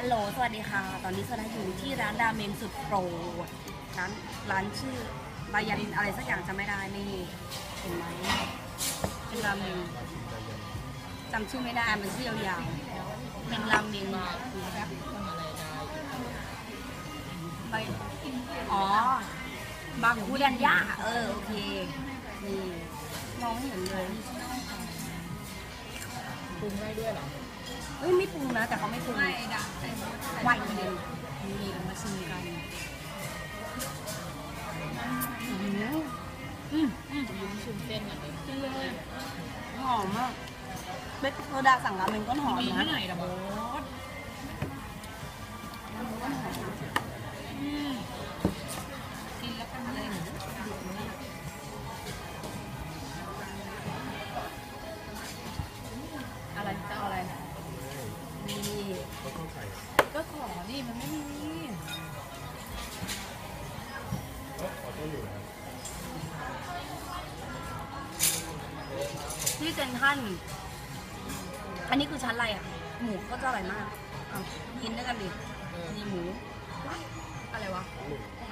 ฮัลโหล สวัสดีค่ะ ตอนนี้สนาอยู่ที่ร้านราเมงสุดโปรดร้านร้านชื่อบายันอะไรสักอย่างจะไม่ได้นี่ เห็นไหมเป็นราเมงจำชื่อไม่ได้มันชื่อยาวๆเป็นราเมงมาคืออะไรได้ไปอ๋อบางคูดันย่าเออโอเคนี่มองไม่เห็นเลยปรุงได้ด้วยเหรอเฮ้ยไม่ปรุงนะแต่เขาไม่ปรุงไม่ดักไห วเลยนี่เอามาชิมกันอืมอืมอืมยิ้มชิมเส้นอย่างนี้กินเลยหอมมากเบคโซดาสั่งราเมงก็หอมมีนะที่ไหนล่ะโบ๊ทก็หอมอืมกินแล้วกันเลยอะไรจะเอาอะไรนี่ ก็ขอดิมันไม่มีที่เซนทรันอันนี้คือชั้นอะไรอะ หมูก็จะอร่อยมากเอากินด้วยกันดิเออมีหมู อะไรวะ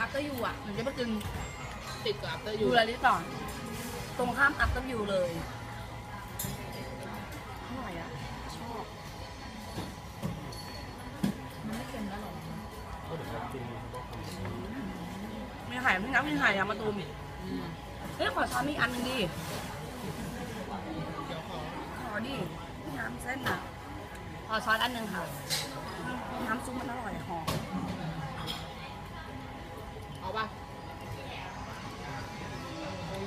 อัพเตอร์ยูอะ มันจะไปกินติดกับอัปเตอร์ยูยูอะไรนิดก่อนตรงข้ามอัพเตอร์ยูเลย มีไข่พี่น้ำมีไข่ยางมะตูมอืมเฮ้ยขอช้อนอีกอันหนึงดิเดี๋ยวขอขอดิพี่น้ำเส้นอะขอช้อนอันหนึงค่ะ น้ำซุปมันอร่อยหอมเอาป่ะ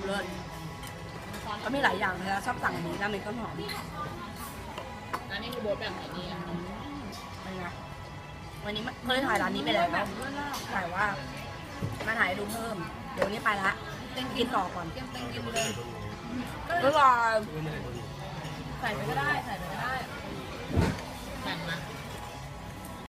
เลิศก็มีหลายอย่างเลยนะชอบสั่งอันนี้ราเมงต้นหอมอันนี้คือโบ๊ทแบบไหนเนี่ยเป็นไงวันนี้เคยถ่ายร้านนี้ไปแล้วถ่ายว่า มาถ่ายดูเพิ่ม เดี๋ยววันนี้ไปละเต้นกินต่อก่อนเต็มเต็มกินเลยบ๊ายบายใส่ไปก็ได้